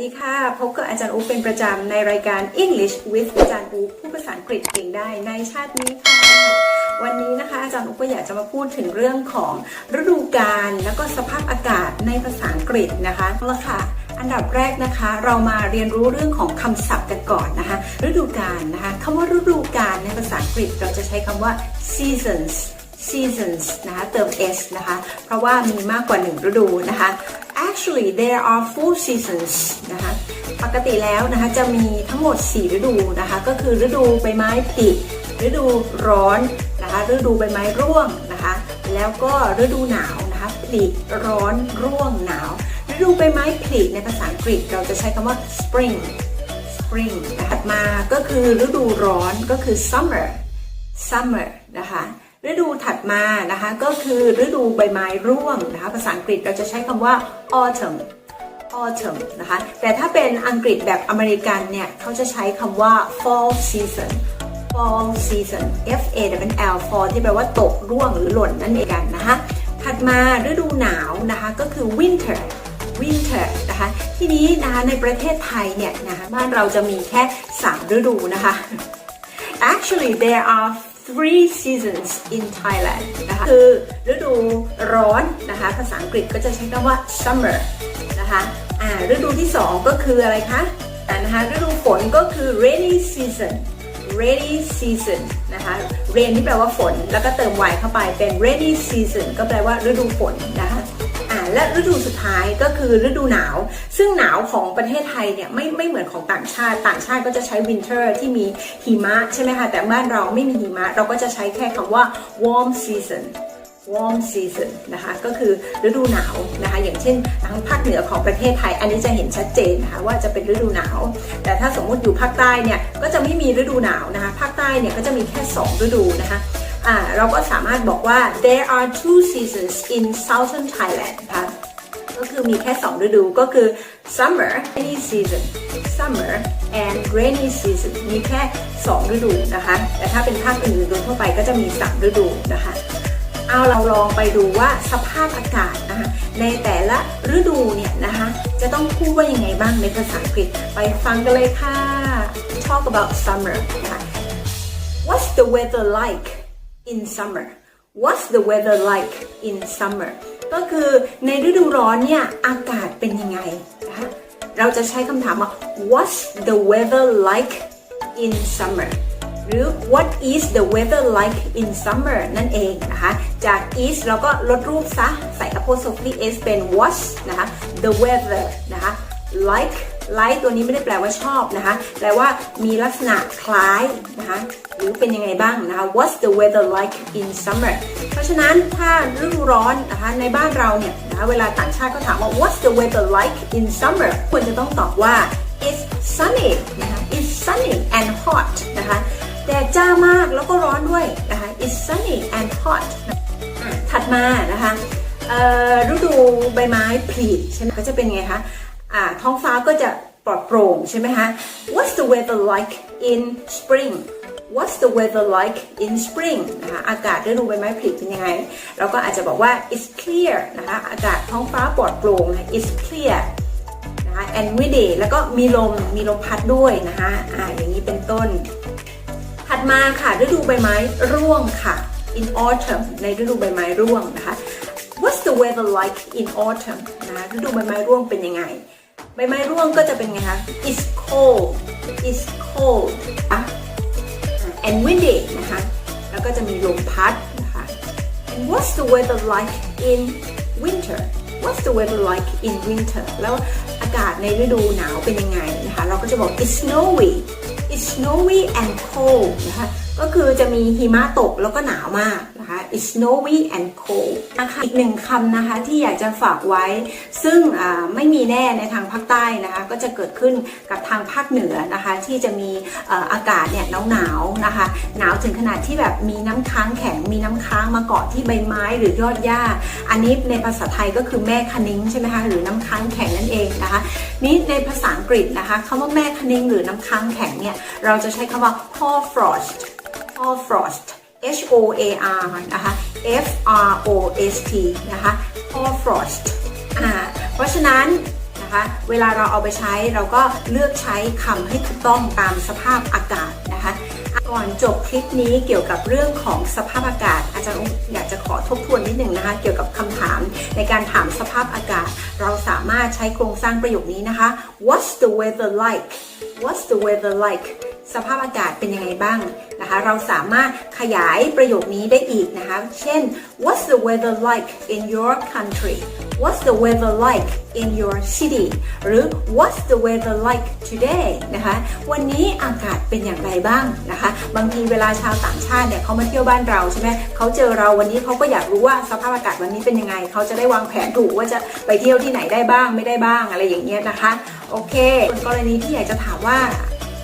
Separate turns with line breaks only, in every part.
ดีค่ะ พบกับอาจารย์อูเป็นประจำในรายการ English with อาจารย์อูผู้ภาษาอังกฤษเก่งได้ในชาตินี้ค่ะ วันนี้นะคะ อาจารย์อูก็อยากจะมาพูดถึงเรื่องของฤดูกาลแล้วก็สภาพอากาศในภาษาอังกฤษนะคะเอาละค่ะอันดับแรกนะคะเรามาเรียนรู้เรื่องของคำศัพท์กันก่อนนะคะ ฤดูกาลนะคะคำว่าฤดูกาลในภาษาอังกฤษเราจะใช้คำว่า seasons seasons นะคะเติม s นะคะ เพราะว่ามีมากกว่า 1 ฤดูนะคะ actually there are four seasons นะคะ ปกติแล้วนะคะจะมีทั้งหมด 4 ฤดูนะคะ ก็คือฤดูใบไม้ผลิฤดูร้อนนะคะ ฤดูใบไม้ร่วงนะคะ แล้วก็ฤดูหนาวนะคะผลิร้อนร่วงหนาว ฤดูใบไม้ผลิในภาษาอังกฤษเราจะใช้คำว่า spring spring ถัดมาก็คือฤดูร้อนก็คือ summer summer นะคะ ฤดูถัดมานะคะก็คือฤดูใบไม้ร่วงนะคะภาษาอังกฤษเราจะใช้คำว่า autumn autumn นะคะแต่ถ้าเป็นอังกฤษแบบอเมริกันเนี่ยเขาจะใช้คำว่า fall season fall season F A W L fall ที่แปลว่าตกร่วงหรือหล่นนั่นเองกันนะคะถัดมาฤดูหนาวนะคะก็คือ winter winter นะคะทีนี้นะคะในประเทศไทยเนี่ยนะคะบ้านเราจะมีแค่ 3 ฤดูนะคะ Actually there are three seasons in Thailand นะคะคือฤดูร้อนนะคะ ภาษาอังกฤษก็จะใช้คำว่า summer นะคะอ่าฤดูที่ 2 ก็คืออะไรคะอ่านะคะฤดูฝนก็คือ rainy season rainy season นะคะ rain ที่แปลว่าฝน แล้วก็เติม y เข้าไปเป็น rainy season ก็แปลว่าฤดูฝนนะคะ และฤดูสุดท้ายก็คือฤดูหนาว ซึ่งหนาวของประเทศไทยเนี่ยไม่ไม่เหมือนของต่างชาติ ต่างชาติก็จะใช้ winter ที่มีหิมะใช่ไหมคะ แต่บ้านเราไม่มีหิมะ เราก็จะใช้แค่คำว่า warm season warm season นะคะก็คือฤดูหนาวนะคะอย่างเช่นทางภาคเหนือของประเทศไทย อันนี้จะเห็นชัดเจนนะคะว่าจะเป็นฤดูหนาว แต่ถ้าสมมุติอยู่ภาคใต้เนี่ยก็จะไม่มีฤดูหนาวนะคะภาคใต้เนี่ยก็จะมีแค่ 2 ฤดูนะคะ อ่าเราก็สามารถบอกว่า there are two seasons in southern Thailand นะคะก็คือมีแค่2ฤดูก็คือ summer rainy season summer and rainy season มีแค่2ฤดูนะคะ แต่ถ้าเป็นภาคอื่นโดยทั่วไปก็จะมี3ฤดูนะคะ เอาเราลองไปดูว่าสภาพอากาศนะคะ ในแต่ละฤดูเนี่ยนะคะ จะต้องพูดว่ายังไงบ้างในภาษาอังกฤษ ไปฟังกันเลยค่ะ talk about summer นะคะ What's the weather like in summer What's the weather like in summer ก็คือในฤดูร้อนเนี่ยอากาศเป็นยังไงนะคะเราจะใช้คำถามว่า What's the weather like in summer หรือ What is the weather like in summer นั่นเองนะคะ จาก is เราก็ลดรูปซะ ใส่ apostrophe s เป็น what's นะคะ the weather นะคะ like like ตัวนี้ไม่ได้แปลว่าชอบนะคะ แปลว่ามีลักษณะคล้ายนะคะ หรือเป็นยังไงบ้างนะคะ What's the weather like in summer เพราะฉะนั้นถ้าฤดูร้อนนะคะในบ้านเราเนี่ยนะคะเวลาต่างชาติก็ถามว่า What's the weather like in summer ควรจะต้องตอบว่า It's sunny นะคะ It's sunny and hot นะคะแดดจ้ามากแล้วก็ร้อนด้วยนะคะ It's sunny and hot ถัดมานะคะเอ่อฤดูใบไม้ผลิใช่ไหมก็จะเป็นไงคะ อ่าท้องฟ้าก็จะปลอดโปร่งใช่ไหมคะ What's the weather like in spring What's the weather like in spring นะคะอากาศฤดูใบไม้ผลิเป็นยังไง เราก็อาจจะบอกว่า it's clear นะคะอากาศท้องฟ้าปลอดโปร่งนะ it's clear นะคะ and windy แล้วก็มีลมมีลมพัดด้วยนะคะอ่าอย่างนี้เป็นต้น ถัดมาค่ะฤดูใบไม้ร่วงค่ะ in autumn ในฤดูใบไม้ร่วงนะคะ What's the weather like in autumn นะฤดูใบไม้ร่วงเป็นยังไง บไม้ร่วงก็จะเป็นไงคะ It's cold It's cold อะ and windy นะคะ แล้วก็จะมีลมพัดนะคะ and what's the weather like in winter what's the weather like in winter แล้วอากาศในฤดูหนาวเป็นยังไงนะคะ เราก็จะบอก it's snowy it's snowy and cold นะคะ ก็คือจะมีหิมะตกแล้วก็หนาวมาก it's snowy and cold นะคะอีกหนึ่งคำนะคะที่อยากจะฝากไว้ ซึ่งไม่มีแน่ในทางภาคใต้นะคะก็จะเกิดขึ้นกับทางภาคเหนือนะคะที่จะมีอากาศเนี่ยหนาวนาวๆนะคะหนาวถึงขนาดที่แบบมีน้ำค้างแข็งมีน้ำค้างมาเกาะที่ใบไม้หรือยอดหญ้า อันนี้ในภาษาไทยก็คือแม่คนิ้งใช่ไหมคะหรือน้ำค้างแข็งนั่นเองนะคะนี่ในภาษาอังกฤษนะคะคำว่าแม่คนิ้งหรือน้ำค้างแข็งเนี่ยเราจะใช้คำว่า hoar frost hoar frost H O A R นะคะ F R O S T นะคะ hoar frost อ่าเพราะฉะนั้นนะนะคะเวลาเราเอาไปใช้เราก็เลือกใช้คำให้ถูกต้องตามสภาพอากาศนะคะก่อนจบคลิปนี้เกี่ยวกับเรื่องของสภาพอากาศ อาจารย์อุ๊อยากจะขอทบทวนนิดหนึ่งนะคะ เกี่ยวกับคำถามในการถามสภาพอากาศ เราสามารถใช้โครงสร้างประโยคนี้นะคะ What's the weather like What's the weather like สภาพอากาศเป็นยังไงบ้างนะคะ เราสามารถขยายประโยคนี้ได้อีกนะคะ เช่น What's the weather like in your country What's the weather like in your city หรือ What's the weather like today นะคะ วันนี้อากาศเป็นอย่างไรบ้างนะคะ บางทีเวลาชาวต่างชาติเนี่ยเขามาเที่ยวบ้านเราใช่ไหมเขาเจอเราวันนี้เขาก็อยากรู้ว่าสภาพอากาศวันนี้เป็นยังไง เขาจะได้วางแผนถูกว่าจะไปเที่ยวที่ไหนได้บ้างไม่ได้บ้างอะไรอย่างเงี้ยนะคะ โอเคส่วนกรณีที่อยากจะถามว่า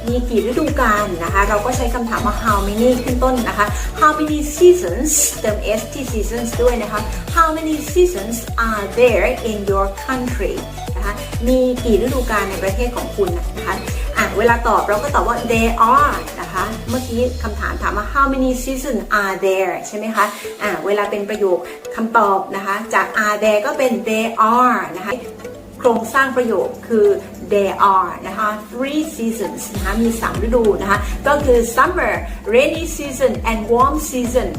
มีกี่ฤดูกาลนะคะ เราก็ใช้คำถามว่า how many ขึ้นต้นนะคะ how many seasons เติม s ที่ seasons ด้วยนะคะ how many seasons are there in your country นะคะ มีกี่ฤดูกาลในประเทศของคุณนะคะอะเวลาตอบเราก็ตอบว่า there are นะคะ เมื่อกี้คำถามถามว่า how many seasons are there ใช่ไหมคะอะเวลาเป็นประโยคคำตอบนะคะ จาก are there ก็เป็น there are นะคะ โครงสร้างประโยคคือ there are นะคะ three seasons นะคะมี 3 ฤดูนะคะ ก็คือ summer rainy season and warm season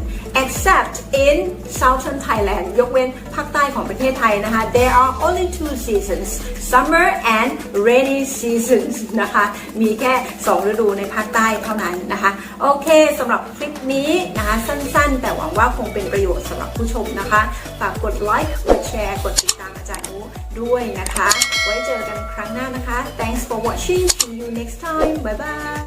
except in southern Thailand ยกเว้นภาคใต้ของประเทศไทยนะคะ there are only two seasons summer and rainy seasons นะคะ มีแค่ 2 ฤดูในภาคใต้เท่านั้นนะคะ โอเคสำหรับคลิปนี้นะคะ สั้นๆ แต่หวังว่าคงเป็นประโยชน์สำหรับผู้ชมนะคะ ฝากกดไลค์ กดแชร์ กดติดตามอาจารย์อูด้วยนะคะ ไว้เจอกันครั้งหน้านะคะ thanks for watching see you next time bye bye